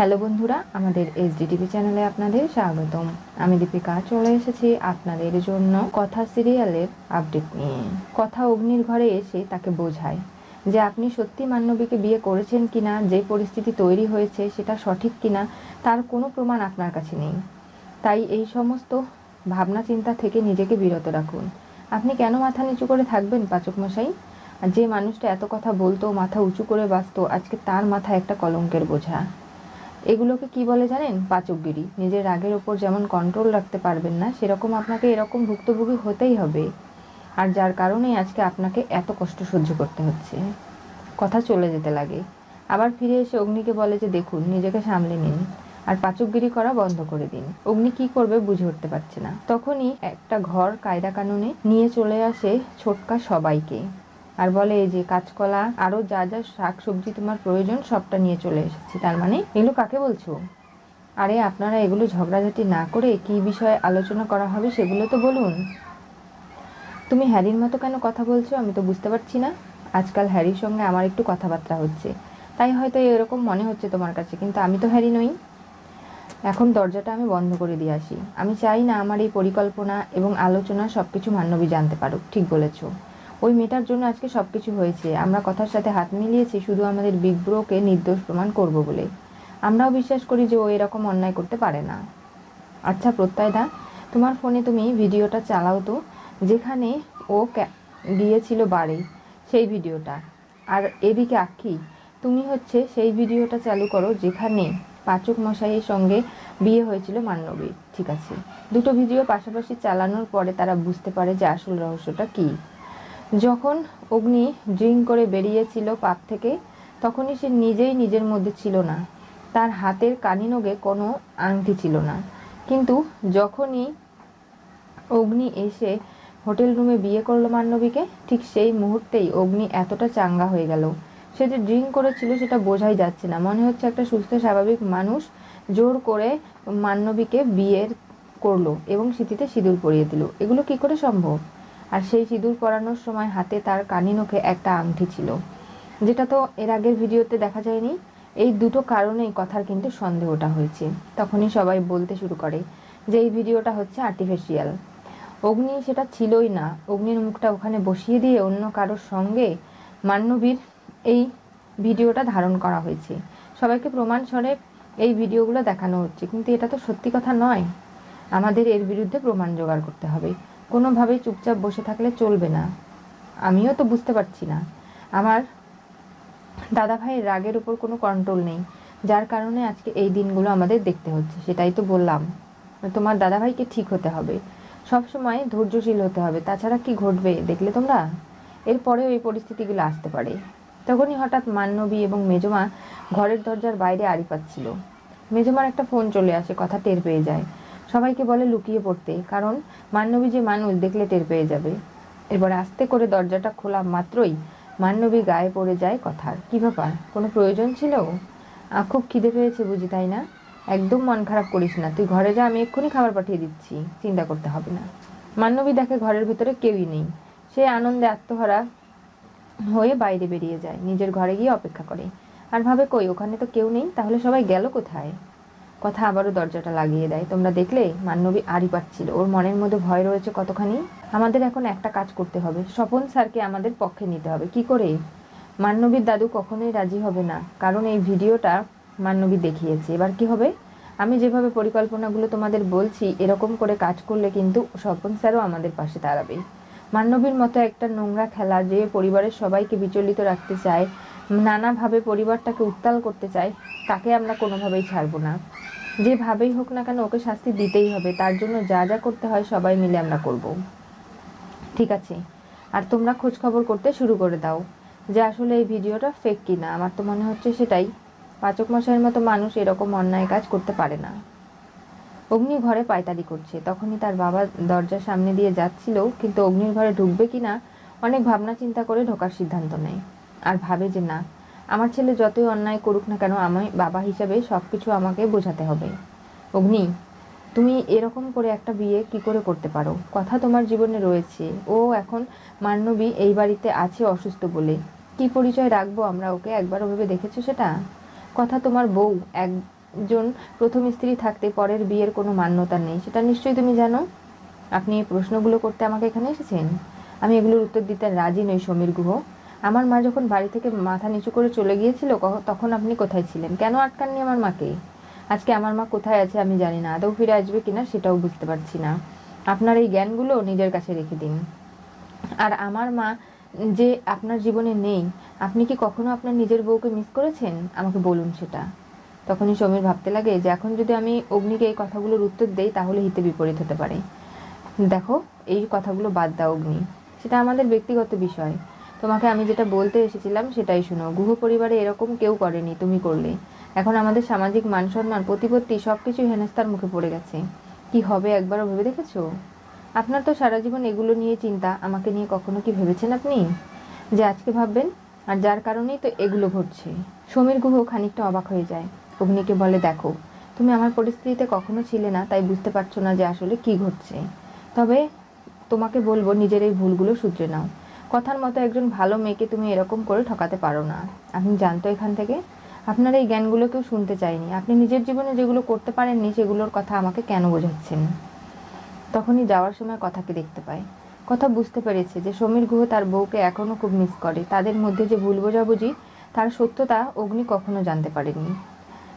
Hello বন্ধুরা, আমাদের SDTV চ্যানেলে আপনাদের স্বাগতম। আমি দীপিকা, চলে এসেছি আপনাদের জন্য কথা সিরিয়ালের আপডেট নিয়ে। কথা অগ্নির ঘরে এসে তাকে বোঝায় যে আপনি সত্যি মান্নবীকে বিয়ে করেছেন কিনা, যে পরিস্থিতি তৈরি হয়েছে সেটা সঠিক কিনা, তার কোনো প্রমাণ আপনার কাছে নেই। তাই এই সমস্ত ভাবনা চিন্তা থেকে নিজেকে বিরত রাখুন। আপনি কেন মাথা নিচু করে থাকবেন, পাচক মশাই? যে মানুষটা এত কথা বলতো, মাথা উঁচু করে বাঁচতো, আজকে তার মাথা একটা কলঙ্কের বোঝা। এগুলোকে কি বলে জানেন? পাচকগিরি। নিজের রাগের ওপর যেমন কন্ট্রোল রাখতে পারবেন না, সেরকম আপনাকে এরকম ভুক্তভোগী হতেই হবে। আর যার কারণেই আজকে আপনাকে এত কষ্ট সহ্য করতে হচ্ছে। কথা চলে যেতে লাগে। আবার ফিরে এসে অগ্নিকে বলে যে, দেখুন, নিজেকে সামলে নিন আর পাচকগিরি করা বন্ধ করে দিন। অগ্নি কি করবে বুঝে উঠতে পারছে না। তখনই একটা ঘর কায়দা কানুনে নিয়ে চলে আসে ছোটকা সবাইকে। আর বলে এই যে কাঁচকলা, আরও যা যা শাক সবজি তোমার প্রয়োজন সবটা নিয়ে চলে এসেছি। তার মানে এগুলো কাকে বলছো? আরে আপনারা এগুলো ঝগড়াঝাটি না করে কি বিষয়ে আলোচনা করা হবে সেগুলো তো বলুন। তুমি হ্যারির মতো কেন কথা বলছো আমি তো বুঝতে পারছি না। আজকাল হ্যারির সঙ্গে আমার একটু কথাবার্তা হচ্ছে। তাই হয়তো এরকম মনে হচ্ছে তোমার কাছে, কিন্তু আমি তো হ্যারি নই। এখন দরজাটা আমি বন্ধ করে দিয়ে আসি। আমি চাই না আমার এই পরিকল্পনা এবং আলোচনা সব কিছু মান্যবী জানতে পারুক, ঠিক বলেছ। ওই মেয়েটার জন্য আজকে সব কিছু হয়েছে। আমরা কথার সাথে হাত মিলিয়েছি, শুধু আমাদের বিগ ব্রোকে নির্দোষ প্রমাণ করব বলে। আমরাও বিশ্বাস করি যে ও এরকম অন্যায় করতে পারে না। আচ্ছা প্রত্যয় দা তোমার ফোনে তুমি ভিডিওটা চালাও তো, যেখানে ও গিয়েছিল বাড়ি, সেই ভিডিওটা। আর এদিকে আক্ষি, তুমি হচ্ছে সেই ভিডিওটা চালু করো যেখানে পাচক মশাইয়ের সঙ্গে বিয়ে হয়েছিল মান্নবীর ঠিক আছে। দুটো ভিডিও পাশাপাশি চালানোর পরে তারা বুঝতে পারে যে আসল রহস্যটা কী। যখন অগ্নি ড্রিঙ্ক করে বেরিয়েছিল পাপ থেকে, তখনই সে নিজেই নিজের মধ্যে ছিল না। তার হাতের কানিনগে কোনো আংটি ছিল না। কিন্তু যখনই অগ্নি এসে হোটেল রুমে বিয়ে করল মান্নবীকে, ঠিক সেই মুহূর্তেই অগ্নি এতটা চাঙ্গা হয়ে গেল। সে যে ড্রিঙ্ক করেছিল সেটা বোঝাই যাচ্ছে না। মনে হচ্ছে একটা সুস্থ, স্বাভাবিক মানুষ জোর করে মান্নবীকে বিয়ের করল এবং স্মৃতিতে সিঁদুর পরিয়ে দিল। এগুলো কি করে সম্ভব? আর সেই সিঁদুর পরানোর সময় হাতে তার কানি নখে একটা আংটি ছিল। যেটা তো এর আগের ভিডিওতে দেখা যায়নি। এই দুটো কারণেই কথার কিন্তু সন্দেহটা হয়েছে। তখনই সবাই বলতে শুরু করে যে এই ভিডিওটা হচ্ছে আর্টিফিশিয়াল অগ্নি সেটা ছিলই না। অগ্নির মুখটা ওখানে বসিয়ে দিয়ে অন্য কারোর সঙ্গে মান্যবীর এই ভিডিওটা ধারণ করা হয়েছে। সবাইকে প্রমাণ স্বরে এই ভিডিওগুলো দেখানো হচ্ছে। কিন্তু এটা তো সত্যি কথা নয়। আমাদের এর বিরুদ্ধে প্রমাণ জোগাড় করতে হবে। কোনোভাবেই চুপচাপ বসে থাকলে চলবে না। আমিও তো বুঝতে পারছি না। আমার দাদা ভাইয়ের রাগের উপর কোনো কন্ট্রোল নেই, যার কারণে আজকে এই দিনগুলো আমাদের দেখতে হচ্ছে, সেটাই তো বললাম। তোমার দাদা ভাইকে ঠিক হতে হবে, সব সময় ধৈর্যশীল হতে হবে, তাছাড়া কি ঘটবে দেখলে তোমরা? এরপরেও এই পরিস্থিতিগুলো আসতে পারে। তখনই হঠাৎ মান্নবী এবং মেজমা ঘরের দরজার বাইরে আড়ি পাচ্ছিল। মেজমার একটা ফোন চলে আসে, কথা টের পেয়ে যায়। সবাইকে বলে লুকিয়ে পড়তে, কারণ মান্নবী যে মানুষ দেখলে টের পেয়ে যাবে। এবার আস্তে করে দরজাটা খোলা মাত্রই মান্নবী গায়ে পড়ে যায় কথার। কি ব্যাপার? কোনো প্রয়োজন ছিল? খুব খিদে পেয়েছে বুঝি, তাই না? একদম মন খারাপ করিস না, তুই ঘরে যা, আমি এক্ষুনি খাবার পাঠিয়ে দিচ্ছি, চিন্তা করতে হবে না। মান্নবী দেখে ঘরের ভিতরে কেউই নেই। সে আনন্দে আত্মহারা হয়ে বাইরে বেরিয়ে যায়, নিজের ঘরে গিয়ে অপেক্ষা করে। আর ভাবে কই, ওখানে তো কেউ নেই, তাহলে সবাই গেল কোথায়? কথা আবারও দরজাটা লাগিয়ে দেয়। তোমরা দেখলে মান্নবী আড়ি পাচ্ছিল। ওর মনের মধ্যে ভয় রয়েছে কতখানি? আমাদের এখন একটা কাজ করতে হবে। স্বপন স্যারকে আমাদের পক্ষে নিতে হবে। কি করে? মান্নবীর দাদু কখনোই রাজি হবে না। কারণ এই ভিডিওটা মান্নবী দেখিয়েছে। এবার কি হবে? আমি যেভাবে পরিকল্পনাগুলো তোমাদের বলছি, এরকম করে কাজ করলে কিন্তু স্বপন স্যারও আমাদের পাশে দাঁড়াবে। মান্নবীর মতো একটা নোংরা খেলা যে পরিবারের সবাইকে বিচলিত রাখতে চায়, নানাভাবে পরিবারটাকে উত্তাল করতে চায়, তাকে আমরা কোনোভাবেই ছাড়বো না। যেভাবেই হোক না কেন ওকে শাস্তি দিতেই হবে। তার জন্য যা যা করতে হয় সবাই মিলে আমরা করব। ঠিক আছে? আর তোমরা খোঁজ খবর করতে শুরু করে দাও যে আসলে এই ভিডিওটা ফেক কিনা। আমার তো মনে হচ্ছে সেটাই। পাচক মশাইয়ের মতো মানুষ এরকম অন্যায় কাজ করতে পারে না। অগ্নি ঘরে পায়তারি করছে। তখনই তার বাবা দরজার সামনে দিয়ে যাচ্ছিল, কিন্তু অগ্নির ঘরে ঢুকবে কিনা অনেক ভাবনা চিন্তা করে ঢোকার সিদ্ধান্ত নেয়। আর ভাবে যে না আমার ছেলে যতই অন্যায় করুক না কেন, আমি বাবা হিসাবে সব কিছু আমাকে বোঝাতে হবে। অগ্নি, তুমি এরকম করে একটা বিয়ে কি করে করতে পারো? কথা তোমার জীবনে রয়েছে। ও এখন মান্নবী এই বাড়িতে আছে অসুস্থ বলে। কি পরিচয় রাখব আমরা ওকে? একবার ওভাবে দেখেছ সেটা? কথা তোমার বউ, একজন প্রথম স্ত্রী থাকতে পরের বিয়ের কোনো মান্যতা নেই, সেটা নিশ্চয়ই তুমি জানো? আপনি এই প্রশ্নগুলো করতে আমাকে এখানে এসেছেন? আমি এগুলোর উত্তর দিতে রাজি নই সমীর গুহ। আমার মা যখন বাড়ি থেকে মাথা নিচু করে চলে গিয়েছিল তখন আপনি কোথায় ছিলেন? কেন আটকাননি আমার মাকে? আজকে আমার মা কোথায় আছে আমি জানি না, আদৌ ফিরে আসবে কিনা সেটাও বুঝতে পারছি না। আপনার এই জ্ঞানগুলো নিজের কাছে রেখে দিন। আর আমার মা যে আপনার জীবনে নেই, আপনি কি কখনো আপনার নিজের বউকে মিস করেছেন? আমাকে বলুন সেটা। তখনই সমীর ভাবতে লাগে যে এখন যদি আমি অগ্নিকে এই কথাগুলোর উত্তর দেই, তাহলে হিতে বিপরীত হতে পারে। দেখো, এই কথাগুলো বাদ দাও অগ্নি। সেটা আমাদের ব্যক্তিগত বিষয়। তোমাকে আমি যেটা বলতে এসেছিলাম সেটাই শুনো। গুহ পরিবারে এরকম কেউ করেনি, তুমি করলে এখন আমাদের সামাজিক মান সম্মান, প্রতিপত্তি সব কিছুই হেনস্তার মুখে পড়ে গেছে। কি হবে একবারও ভেবে দেখেছ? আপনার তো সারা জীবন এগুলো নিয়ে চিন্তা, আমাকে নিয়ে কখনো কি ভেবেছেন আপনি? যে আজকে ভাববেন, আর যার কারণেই তো এগুলো ঘটছে। সমীর গুহ খানিকটা অবাক হয়ে যায়। অগ্নিকে বলে, দেখো, তুমি আমার পরিস্থিতিতে কখনো ছিলে না, তাই বুঝতে পারছ না যে আসলে কি ঘটছে। তবে তোমাকে বলব, নিজের এই ভুলগুলো শুধরে নাও। কথার মতো একজন ভালো মেয়েকে তুমি এরকম করে ঠকাতে পারো না। আপনি জানতো এখান থেকে। আপনার এই জ্ঞানগুলো কেউ শুনতে চায়নি। আপনি নিজের জীবনে যেগুলো করতে পারেননি, সেগুলোর কথা আমাকে কেন বোঝাচ্ছেন? তখনই যাওয়ার সময় কথাকে দেখতে পায় কথা বুঝতে পেরেছে যে সমীর গুহ তার বউকে এখনও খুব মিস করে। তাদের মধ্যে যে ভুল বোঝাবুঝি, তার সত্যতা অগ্নি কখনো জানতে পারেনি।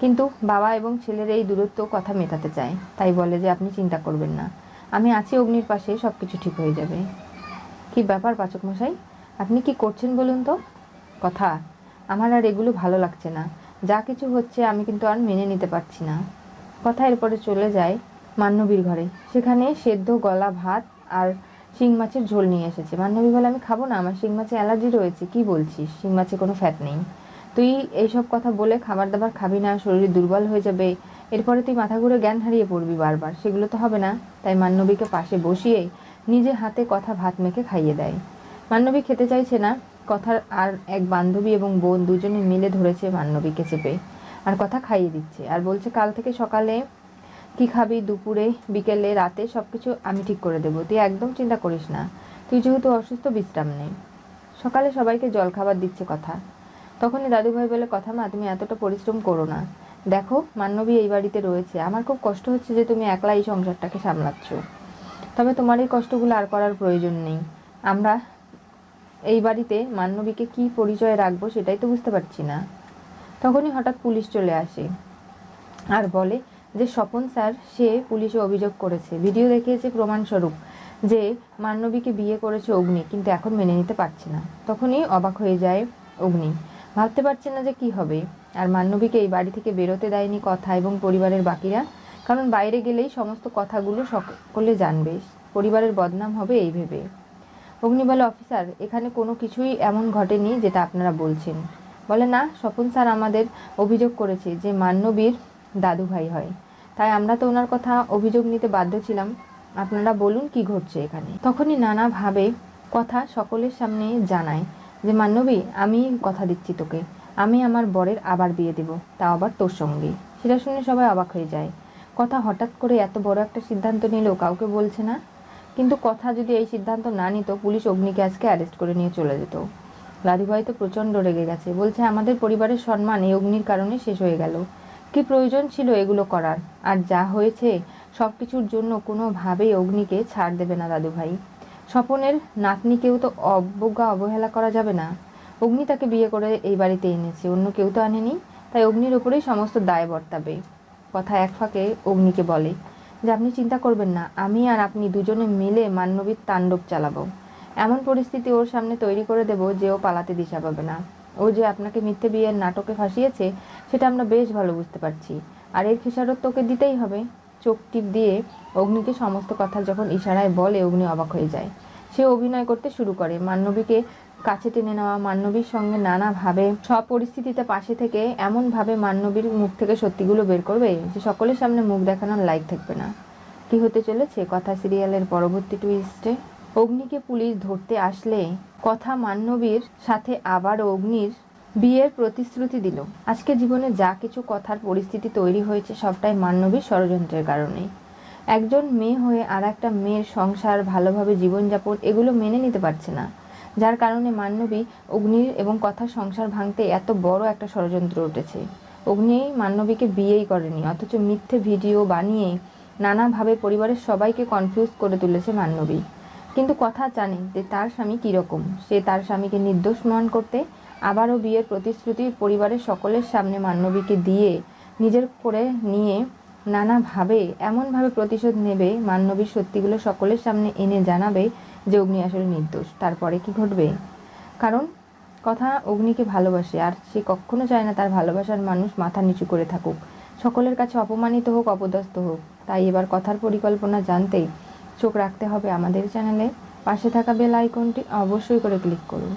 কিন্তু বাবা এবং ছেলের এই দূরত্ব কথা মেটাতে চায়। তাই বলে যে আপনি চিন্তা করবেন না। আমি আছি অগ্নির পাশে সব কিছু ঠিক হয়ে যাবে। কি ব্যাপার পাচক মশাই? আপনি কি করছেন বলুন তো? কথা, আমার আর এগুলো ভালো লাগছে না। যা কিছু হচ্ছে আমি কিন্তু আর মেনে নিতে পারছি না। কথা এরপরে চলে যায় মান্যবীর ঘরে। সেখানে সেদ্ধ গলা ভাত আর শিং মাছের ঝোল নিয়ে এসেছে। মান্যবী বলে, আমি খাব না, আমার শিং মাছে অ্যালার্জি রয়েছে, কি বলছিস? শিং মাছে কোনো ফ্যাট নেই। তুই এইসব কথা বলে খাবার দাবার খাবি না, শরীর দুর্বল হয়ে যাবে। এরপরে তুই মাথা ঘুরে জ্ঞান হারিয়ে পড়বি বারবার। সেগুলো তো হবে না। তাই মান্যবীকে পাশে বসিয়ে নিজে হাতে কথা ভাত মেখে খাইয়ে দেয়। মান্নবী খেতে চাইছে না, কথার আর এক বান্ধবী এবং বোন দুজনে মিলে ধরেছে মান্নবীকে চেপে। আর কথা খাইয়ে দিচ্ছে, আর বলছে, কাল থেকে সকালে কি খাবি, দুপুরে, বিকেলে, রাতে সব কিছু আমি ঠিক করে দেবো। তুই একদম চিন্তা করিস না, তুই যেহেতু অসুস্থ, বিশ্রাম নেই সকালে সবাইকে জল খাবার দিচ্ছে কথা। তখনই দাদুভাই বলে, কথা মা, তুমি এতটা পরিশ্রম করো না। দেখো মান্যবী এই বাড়িতে রয়েছে। আমার খুব কষ্ট হচ্ছে যে তুমি একলা এই সংসারটাকে সামলাচ্ছ। তবে তোমার এই কষ্টগুলো আর করার প্রয়োজন নেই। আমরা এই বাড়িতে মান্যবীকে কি পরিচয় রাখব সেটাই তো বুঝতে পারছি না। তখনই হঠাৎ পুলিশ চলে আসে আর বলে যে স্বপন স্যার, সে পুলিশে অভিযোগ করেছে। ভিডিও দেখিয়েছে প্রমাণস্বরূপ যে মান্যবীকে বিয়ে করেছে অগ্নি, কিন্তু এখন মেনে নিতে পারছে না। তখনই অবাক হয়ে যায় অগ্নি। ভাবতে পারছে না যে কি হবে। আর মান্যবীকে এই বাড়ি থেকে বেরোতে দেয়নি কথা এবং পরিবারের বাকিরা কারণ বাইরে গেলেই সমস্ত কথাগুলো সকলে জানবে। পরিবারের বদনাম হবে এই ভেবে। অগ্নি বলে অফিসার, এখানে কোনো কিছুই এমন ঘটেনি যেটা আপনারা বলছেন। বলে, না, স্বপন স্যার আমাদের অভিযোগ করেছে যে মান্যবীর দাদু ভাই হয়। তাই আমরা তো ওনার কথা অভিযোগ নিতে বাধ্য ছিলাম। আপনারা বলুন কি ঘটছে এখানে? তখনই নানাভাবে কথা সকলের সামনে জানায় যে মান্যবী আমি কথা দিচ্ছি তোকে। আমি আমার বরের আবার বিয়ে দেব। তাও আবার তোর সঙ্গে। সেটা শুনে সবাই অবাক হয়ে যায়। কথা হঠাৎ করে এত বড় একটা সিদ্ধান্ত নিলেও কাউকে বলছে না। কিন্তু কথা যদি এই সিদ্ধান্ত না নিত, পুলিশ অগ্নিকে আজকে অ্যারেস্ট করে নিয়ে চলে যেত। দাদুভাই তো প্রচণ্ড রেগে গেছে। বলছে, আমাদের পরিবারের সম্মান এই অগ্নির কারণে শেষ হয়ে গেল। কি প্রয়োজন ছিল এগুলো করার? আর যা হয়েছে সব কিছুর জন্য কোনোভাবেই অগ্নিকে ছাড় দেবে না দাদুভাই স্বপনের নাতনিকেও তো অবজ্ঞা অবহেলা করা যাবে না। অগ্নি তাকে বিয়ে করে এই বাড়িতে এনেছে। অন্য কেউ তো আনেনি। তাই অগ্নির ওপরেই সমস্ত দায় বর্তাবে। কথা এক ফাঁকে অগ্নিকে বলে, যে আপনি চিন্তা করবেন না, আমি আর আপনি দুজনে মিলে মান্যবীর তাণ্ডব চালাবো। এমন পরিস্থিতি ওর সামনে তৈরি করে দেব যে ও পালাতে দিশা পাবে না। ও যে আপনাকে মিথ্যে বিয়ের নাটকে ফাঁসিয়েছে, সেটা আমরা বেশ ভালো বুঝতে পারছি। আর এর খেসারত তোকে দিতেই হবে। চোখ টিপ দিয়ে অগ্নিকে সমস্ত কথা যখন ইশারায় বলে, অগ্নি অবাক হয়ে যায়। সে অভিনয় করতে শুরু করে। মান্যবীকে কাছে টেনে নেওয়া মান্যবীর সঙ্গে নানাভাবে সব পরিস্থিতিতে পাশে থেকে এমনভাবে মান্যবীর মুখ থেকে সত্যিগুলো বের করবে যে সকলের সামনে মুখ দেখানোর লাইক থাকবে না। কি হতে চলেছে কথা সিরিয়ালের পরবর্তী টুইস্টে অগ্নিকে পুলিশ ধরতে আসলে কথা মান্যবীর সাথে আবার অগ্নির বিয়ের প্রতিশ্রুতি দিল। আজকে জীবনে যা কিছু কথার পরিস্থিতি তৈরি হয়েছে সবটাই মান্যবীর ষড়যন্ত্রের কারণে। একজন মেয়ে হয়ে আর একটা মেয়ের সংসার, ভালোভাবে জীবনযাপন, এগুলো মেনে নিতে পারছে না। যার কারণে মান্যবী অগ্নির এবং কথার সংসার ভাঙতে এত বড় একটা ষড়যন্ত্র উঠেছে। অগ্নি মান্নবীকে বিয়েই করেনি, অথচ মিথ্যে ভিডিও বানিয়ে নানাভাবে পরিবারের সবাইকে কনফিউজ করে তুলেছে মান্নবী কিন্তু কথা জানে যে তার স্বামী কীরকম। সে তার স্বামীকে নির্দোষ মন করতে আবারও বিয়ের প্রতিশ্রুতি পরিবারের সকলের সামনে মান্নবীকে দিয়ে, নিজের করে নিয়ে নানাভাবে, এমনভাবে প্রতিশোধ নেবে মান্নবীর সত্যিগুলো সকলের সামনে এনে জানাবে যে অগ্নি আসলে নির্দোষ। তারপরে কি ঘটবে? কারণ কথা অগ্নিকে ভালোবাসে, আর সে কখনো চায় না তার ভালোবাসার মানুষ মাথা নিচু করে থাকুক। সকলের কাছে অপমানিত হোক, অপদস্থ হোক। তাই এবার কথার পরিকল্পনা জানতে চোখ রাখতে হবে আমাদের চ্যানেলে। পাশে থাকা বেল আইকনটি অবশ্যই করে ক্লিক করুন।